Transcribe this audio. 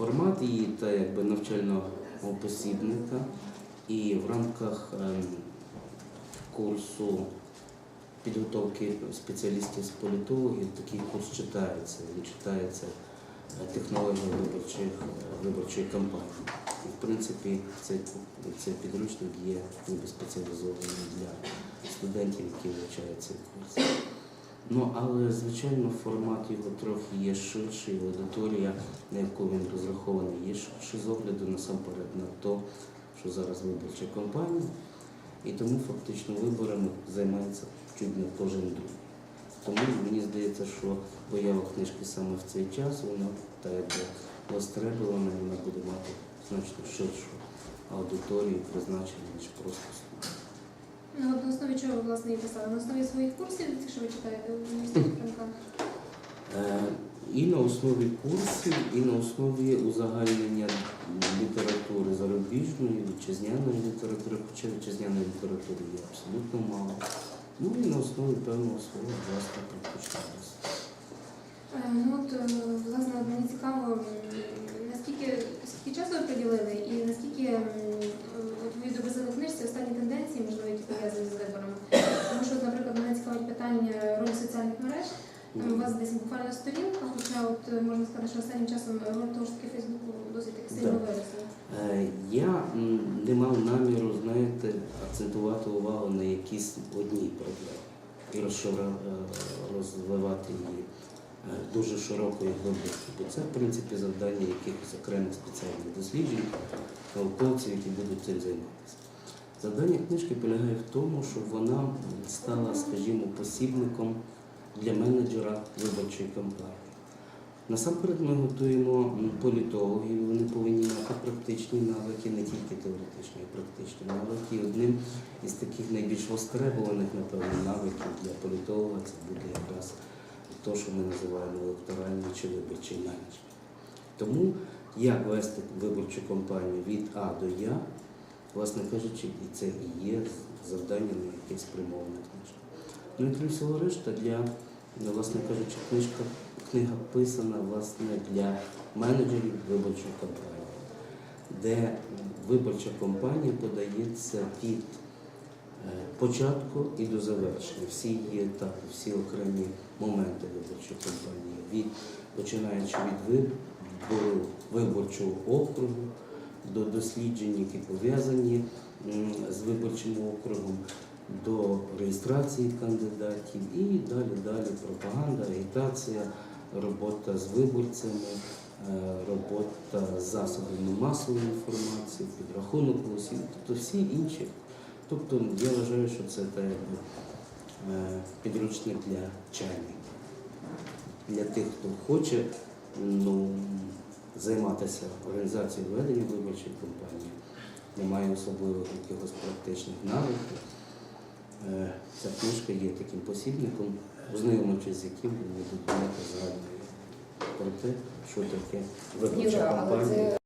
формат її та якби навчального посібника. І в рамках ем, курсу підготовки спеціалістів з політологів такий курс читається. Він читається е, технологія виборчих, е, виборчої кампанії. І в принципі цей, цей підручник є спеціалізований для студентів, які вивчають цей курс. Ну, але звичайно формат його трохи є ширший, аудиторія, на яку він розрахований, є ширше з огляду насамперед на те, що зараз виборча кампанія, і тому фактично виборами займається чуть не кожен другий. Тому мені здається, що поява книжки саме в цей час, вона та якби востребована, вона буде мати значно ширшу аудиторію призначення, ніж просто слухати. Основі чого ви власне її писали? На основі своїх курсів, тих, що ви читаєте в Франка? Е, І на основі курсів, і на основі узагальнення літератури зарубіжної, вітчизняної літератури, хоча вітчизняної літератури є абсолютно мало. Ну і на основі певного свого власного практичного. Е, Ну от, е, власне, мені цікаво, наскільки скільки часу ви приділили і наскільки от ви в книжці останні тенденції, можливо, які пов'язані з виборами. У вас десь буквально сторінка, хоча от е, можна сказати, що останнім часом роль того ж таки Фейсбуку досить таки сильно Да. виросла. Е, Я не мав наміру, знаєте, акцентувати увагу на якісь одній проблемі і е, розвивати її е, дуже широкою глибиною. Бо це, в принципі, завдання якихось окремих спеціальних досліджень, науковців, які будуть цим займатися. Завдання книжки полягає в тому, щоб вона стала, скажімо, посібником для менеджера виборчої кампанії. Насамперед ми готуємо політологів, вони повинні мати практичні навики, не тільки теоретичні, а й практичні навики. І одним із таких найбільш востребованих, напевно, навиків для політолога це буде якраз те, що ми називаємо електоральний чи виборчий менеджмент. Тому як вести виборчу кампанію від А до Я, власне кажучи, і це і є завдання на яке спрямована книжка. Ну решта, для, ну, власне кажучи, книжка, книга писана власне для менеджерів виборчої кампанії, де виборча кампанія подається від е, початку і до завершення. Всі її етапи, всі окремі моменти виборчої кампанії, від, починаючи від вибору виборчого округу до досліджень, які пов'язані з виборчим округом, до реєстрації кандидатів і далі далі пропаганда, агітація, робота з виборцями, е, робота з засобами масової інформації, підрахунок голосів, тобто всі інші. Тобто я вважаю, що це е, підручник для чайних. Для тих, хто хоче ну, займатися організацією ведення виборчої кампанії, не має особливих якихось практичних навиків. Е, Ця книжка є таким посібником, ознайомившись з яким ви будете мати загальну про те, що таке виборча кампанія.